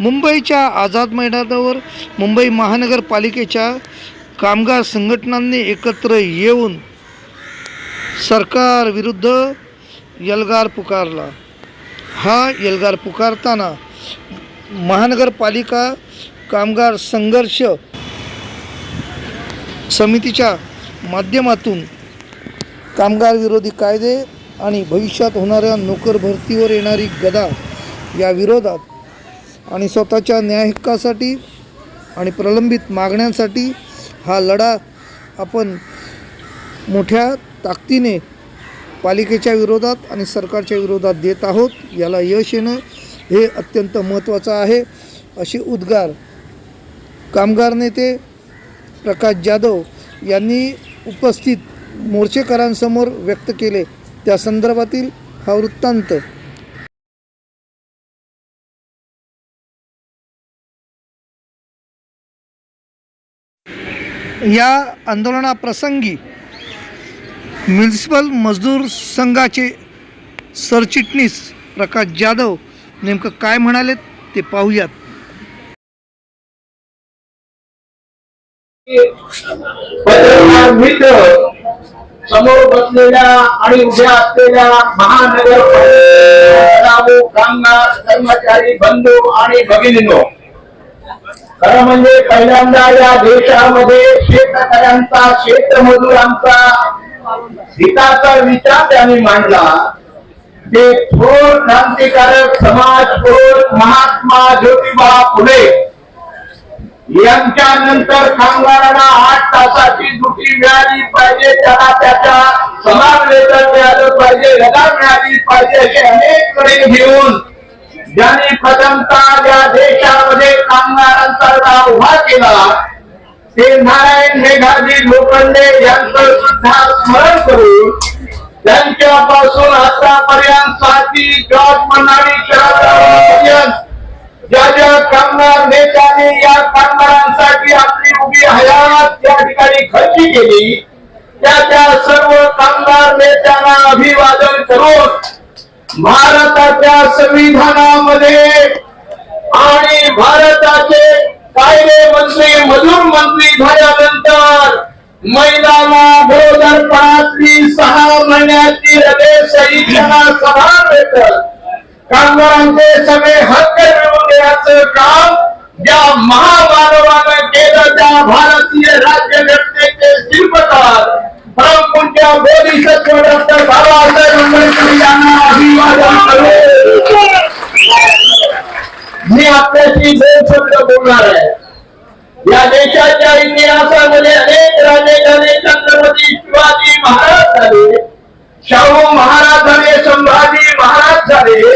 मुंबईच्या आझाद मैदानावर मुंबई महानगरपालिकेच्या कामगार संघटनांनी एकत्र येऊन सरकारविरुद्ध यलगार पुकारला. हा यलगार पुकारताना महानगरपालिका कामगार संघर्ष समितीच्या माध्यमातून कामगार विरोधी कायदे आणि भविष्यात होणाऱ्या नोकर भरतीवर येणारी गदा या विरोधात आणि स्वतःच्या न्यायहक्कासाठी आणि प्रलंबित मागण्यांसाठी हा लढा आपण मोठ्या ताकदीने पालिकेच्या विरोधात आणि सरकारच्या विरोधात देत आहोत. याला यश येणं हे अत्यंत महत्त्वाचं आहे. असे उद्गार कामगार नेते प्रकाश जाधव यांनी उपस्थित मोर्चेकरांसमोर व्यक्त केले. त्या संदर्भातील हा वृत्तांत या आंदोलनाप्रसंगी म्युन्सिपल मजदूर संघाचे सरचिटणीस प्रकाश जाधव नेमकं काय म्हणाले ते पाहूयात. पत्रकार मित्र समोर बसलेल्या आणि उभ्या असलेल्या महानगर कामगार कर्मचारी बंधू आणि भगिनींनो खरं म्हणजे पहिल्यांदा या देशामध्ये शेतकऱ्यांचा शेतमजुरांचा हिताचा विचार त्यांनी मांडला. ते थोर क्रांतिकारक समाज थोर महात्मा ज्योतिबा फुले यांच्या नंतर कामगारांना आठ तासाची ड्युटी मिळाली पाहिजे त्याला त्याच्या समाज वेतन मिळालं पाहिजे लगा मिळाली पाहिजे असे अनेककडे घेऊन ज्याने प्रथमतः या देशामध्ये कामगारांचा लढा उभा केला ते नारायण मेघाजी लोखंडे यांचं सुद्धा स्मरण करून त्यांच्यापासून आतापर्यंत साथी जॉर्ज मनाडी ज्या ज्या कामगार नेत्याने या कामगारांसाठी आपली उभी हयात या ठिकाणी खर्ची केली त्या त्या सर्व कामगार नेत्यांना अभिवादन करून भारताच्या संविधानामध्ये आणि भारताचे कायदे मंत्री मजूर मंत्री झाल्यानंतर महिलांना गरोदरपणातली सहा महिन्याची रजे सही त्यांना समान वेतन कामगारांचे सगळे हक्क मिळवून देण्याचं काम ज्या महामानवानं केलं त्या भारतीय राज्यघटनेचे शिल्पकार परमपूज्य बोधिसत्व डॉक्टर बाबासाहेब आंबेडकर यांना अभिवादन करू. मी आपल्याशी दोन शब्द बोलणार आहे. या देशाच्या इतिहासामध्ये अनेक राजे झाले छत्रपती शिवाजी महाराज झाले. शाहू महाराज झाले संभाजी महाराज झाले.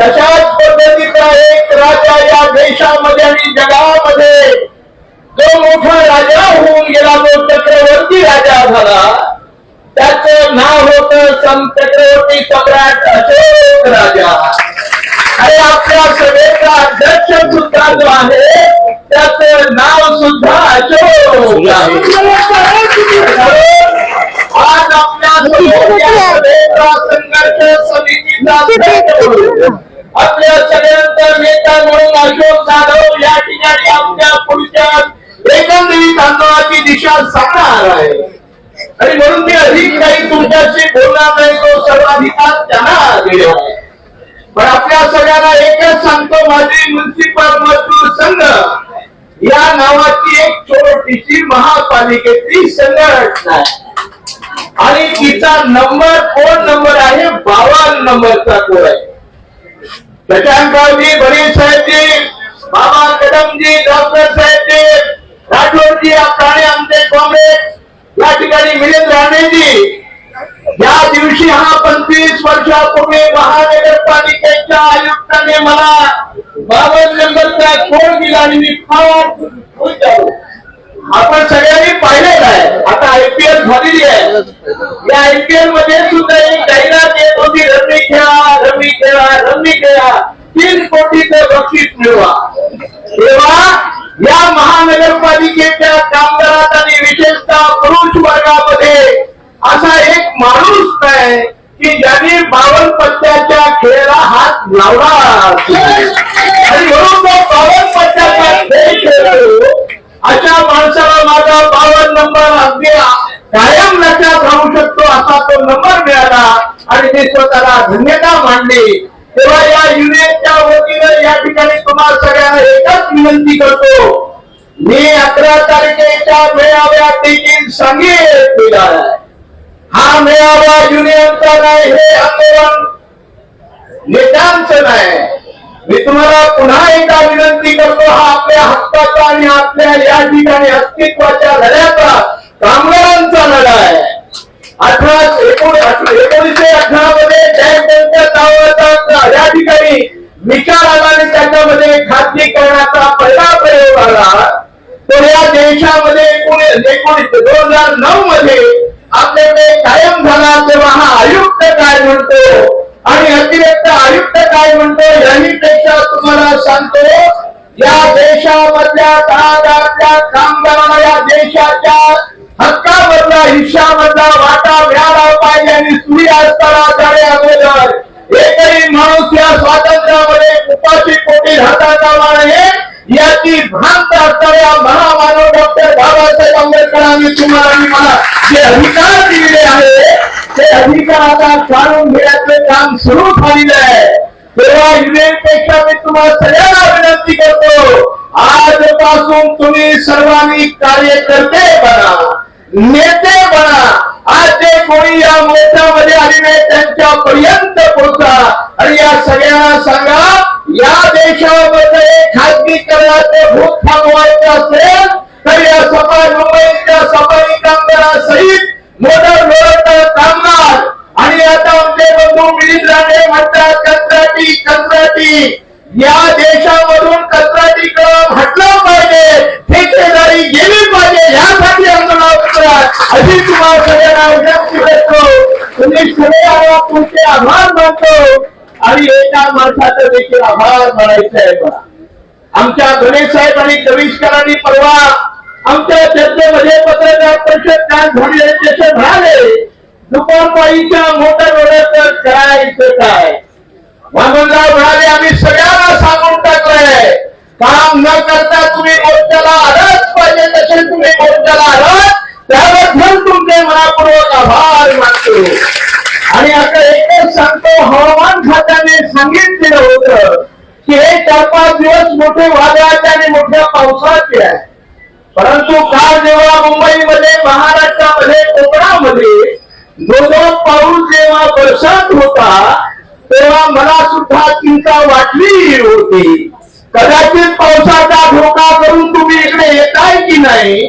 तशाच पद्धतीचा एक राजा या देशामध्ये आणि जगामध्ये जो मोठा राजा होऊन गेला तो चक्रवर्ती राजा झाला. त्याच नाव होत चक्रवर्ती सम्राट अशोक राजा. आणि आपल्या सभेचा अध्यक्ष सुद्धा जो आहे त्याच नाव सुद्धा अशोक आहे. आज आपल्या सभेचा संघर्ष समितीचा आपल्या सगळ्यांचा नेता म्हणून अशोक जाधव या ठिकाणी आपल्या पुढच्या एकंदरीत आंदोलनाची दिशा सांगणार आहे. आणि म्हणून मी अधिक काही तुमच्याशी बोलणार नाही तो सर्वाधिकार त्यांना दिला आहे. पण आपल्या सगळ्यांना एकच सांगतो माझी म्युन्सिपल मजदूर संघ. या नावाची एक छोटीशी महापालिकेची संघटना आहे. आणि तिचा नंबर कोण नंबर आहे? बावन नंबरचा कोड आहे? शशांकरावजी बरे साहेबजी बाबा कदमजी डॉक्टर साहेबजी राठोडजी आपले आमचे कॉम्रेड या ठिकाणी मिलिंद राणेजी. या दिवशी हा पंचवीस वर्षापूर्वी महानगरपालिकेच्या आयुक्ताने मला बावन्न नंबरचा कोड दिला आणि मी फार खुश झालो. आपण सगळ्यांनी पाहिलेलं आहे. आता आयपीएल झालेली आहे. या आयपीएलमध्ये सुद्धा एक जाहिरात येत होती रमी खेळा रमी खेळा रमी खेळा तीन कोटीचं बक्षीस मिळवा. माणूस काय की ज्यांनी बावन पत्त्याच्या खेळाला हात लावला आणि म्हणून तो बावन पत्त्याचा खेळ खेळतो. अशा माणसाला माझा बावन नंबर अगदी कायम लक्षात राहू शकतो असा तो नंबर मिळाला आणि ते स्वतःला धन्यता मानली. तेव्हा या युनियनच्या वतीनं या ठिकाणी तुम्हाला सगळ्यांना एकच विनंती करतो. मी अकरा तारखेच्या मेळाव्यात देखील सांगेल हा मेळावा युनियनचा नाही हे आंदोलन. नेत्यांचं नाही. मी तुम्हाला पुन्हा एकदा विनंती करतो हा आपल्या हक्काचा आणि आपल्या या ठिकाणी अस्तित्वाच्या लढ्याचा कामगारांचा लढा आहे. अठरा एकोणीसशे अठरा मध्ये जयंतच्या नावाचा या ठिकाणी विचार आला आणि त्याच्यामध्ये खाजगीकरणाचा पहिला प्रयोग आला. तर या देशामध्ये एकोणीस एकोणीस दोन हजार नऊ मध्ये आपल्याकडे कायम झाला तेव्हा हा आयुक्त काय म्हणतो? आणि अतिरिक्त आयुक्त काय म्हणतो? याहीपेक्षा तुम्हाला सांगतो या देशामधल्या कामगारांच्या कामगारांना या देशाच्या हक्कामधला हिश्शामधला वाटा मिळाला पाहिजे आणि सूर्य असताना जाणे अगोदर. एकही माणूस या स्वातंत्र्यामध्ये उपाशी पोटी राहता कामा नये याची भ्रांत असणाऱ्या महामानव तुम्हाला मला जे अधिकार दिलेले आहे ते अधिकार आता काढून घेण्याचं काम सुरू झालेलं आहे. तेव्हा युनियनपेक्षा मी तुम्हाला सगळ्यांना विनंती करतो आजपासून तुम्ही सर्वांनी कार्यकर्ते बना नेते बना. आज जे कोणी या मोर्चामध्ये आलेले त्यांच्या पर्यंत पोहोचा. आणि या सगळ्यांना सांगा या देशामध्ये खाजगीकरणाचे भूत थांबवायचं असेल तर या सफाई मुंबईच्या सफाई कामगारा सहित मोटर लोडर कामगार. आणि आता आमचे बंधू मिलिंद राणे म्हणतात कंत्राटी कंत्राटी. या देशामधून कंत्राटीकडे हटलं पाहिजे ठेकेदारी गेली पाहिजे यासाठी आंदोलन करतात अशी तुम्हाला सगळ्यांना विनंती करतो तुम्ही सगळ्यांना तुमचे आभार मानतो. आणि एका माणसाचं देखील आभार मानायचं आहे मला आमच्या गणेश साहेब आणि गणेशकरांनी परवा आमच्या चर्चेमध्ये पत्रकार परिषद काय झाली त्याचे म्हणाले दुपारपाळीच्या मोटर रोडाचं करायचं काय? वामनराव म्हणाले आम्ही सगळ्यांना सांगून टाकलंय. काम न करता तुम्ही मोर्चाला आलाच पाहिजे. तसे तुम्ही मोर्चाला आलात त्याबद्दल तुमचे मनापूर्वक आभार मानतो. आणि आता एकच सांगतो हवामान खात्याने सांगितलेलं होतं की हे चार पाच दिवस मोठे वादळाचे आणि मोठ्या पावसाचे आहे परंतु काल जेव्हा मुंबईमध्ये महाराष्ट्रामध्ये कोकणामध्ये जो पाऊस जेव्हा बरसात होता तेव्हा मला सुद्धा चिंता वाटली होती. कदाचित पावसाचा धोका करून तुम्ही इकडे येताय की नाही?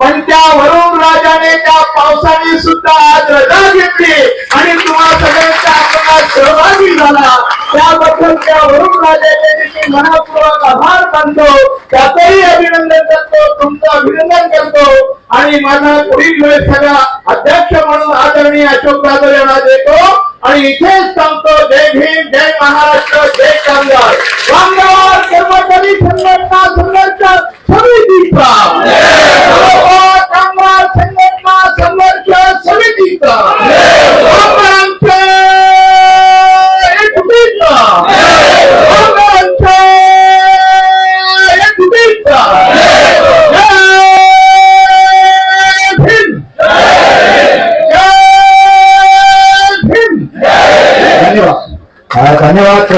पण त्या वरुण राजाने त्या पावसाने सुद्धा आज रजा घेतली आणि तुम्हाला सगळ्यांच्या सहभागी झाला. त्याबद्दल राजाचे मनापूर्वक आभार मानतो. त्याचंही अभिनंदन करतो तुमचं अभिनंदन करतो. आणि माझा पुढील वेळेस सगळा अध्यक्ष म्हणून आदरणीय अशोक जाधव यांना देतो. आणि इथेच सांगतो जय भीम जय महाराष्ट्र जय कामगार. कामगार! जय भीम धन्यवाद धन्यवाद